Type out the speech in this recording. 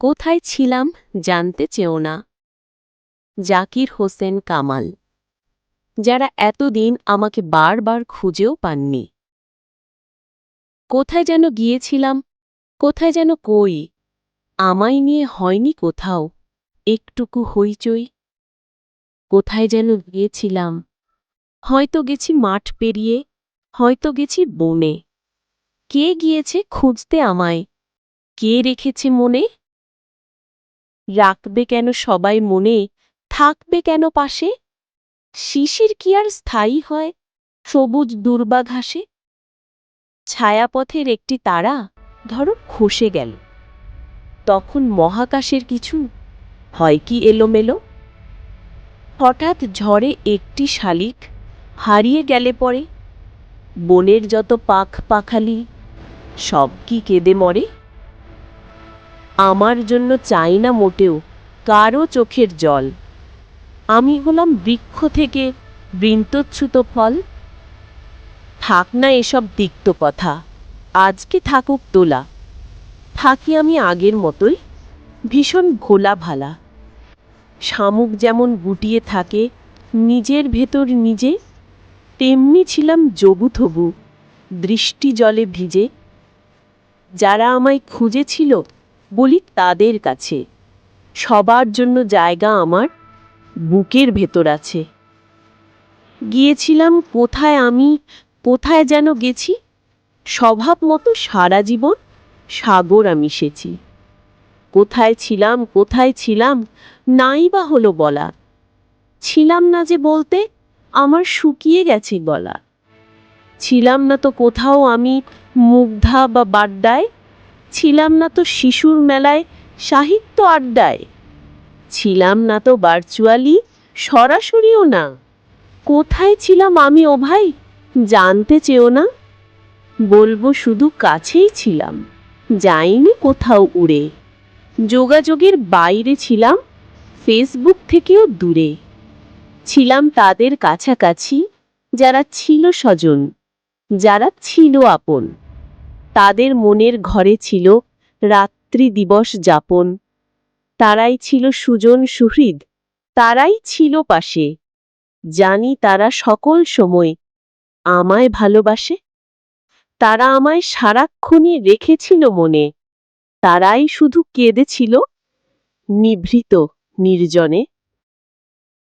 কোথায় ছিলাম জানতে চেও না। জাকির হোসেন কামাল। যারা এতদিন আমাকে বারবার খুঁজেও পাননি। কোথায় যেন গিয়েছিলাম, কোথায় যেন কই, আমায় নিয়ে হয়নি কোথাও একটুকু হইচই। কোথায় যেন গিয়েছিলাম, হয়তো গেছি মাঠ পেরিয়ে, হয়তো গেছি বনে। কে গিয়েছে খুঁজতে আমায়, কে রেখেছে মনে রাখবে কেন সবাই মনে, থাকবে কেন পাশে? শিশির কি আর স্থায়ী হয়, সবুজ দুর্বা ঘাসে ছায়াপথের একটি তারা ধরো খসে গেল। তখন মহাকাশের কিছু, হয় কি এলোমেলো? হঠাৎ ঝড়ে একটি শালিক হারিয়ে গেলে পরে বনের যত পাখ পাখালি, সব কি কেঁদে মরে? আমার জন্য চাই না মোটেও, কারও চোখের জল। আমি হলাম বৃক্ষ থেকে বৃন্তচ্যুত ফল। থাক না এসব তিক্ত কথা, আজকে থাকুক তোলা। থাকি আমি আগের মতোই, ভীষণ ভোলা ভালা শামুক যেমন গুটিয়ে থাকে, নিজের ভেতর নিজে, তেমনি ছিলাম জবুথবু দৃষ্টি জলে ভিজে। যারা আমায় খুঁজেছিল বলি তাদের কাছে, সবার জন্য জায়গা আমার বুকের ভেতর আছে। গিয়েছিলাম কোথায় আমি, কোথায় যেন গেছি, স্বভাব মতো সারা জীবন সাগর আমি সেছি। কোথায় ছিলাম কোথায় ছিলাম, নাই বা হলো বলা। ছিলাম না যে বলতে আমার শুকিয়ে গেছে গলা। ছিলাম না তো কোথাও আমি মুগ্ধা বা বাড্ডায় ছিলাম না তো শিশুর মেলায় সাহিত্য আড্ডায়। ছিলাম না তো ভার্চুয়ালি, সরাসরিও না। কোথায় ছিলাম আমি, ও ভাই? জানতে চেও না? বলব শুধু কাছেই ছিলাম, যাইনি কোথাও উড়ে। যোগাযোগের বাইরে ছিলাম, ফেসবুক থেকেও দূরে। ছিলাম তাদের কাছাকাছি, যারা ছিল স্বজন, যারা ছিল আপন। তাদের মনের ঘরে ছিল রাত্রি দিবস যাপন। তারাই ছিল সুজন সুহৃদ, তারাই ছিল পাশে। জানি তারা সকল সময় আমায় ভালোবাসে। তারা আমায় সারাক্ষণই রেখেছিল মনে। তারাই শুধু কেঁদেছিল নিভৃত নির্জনে।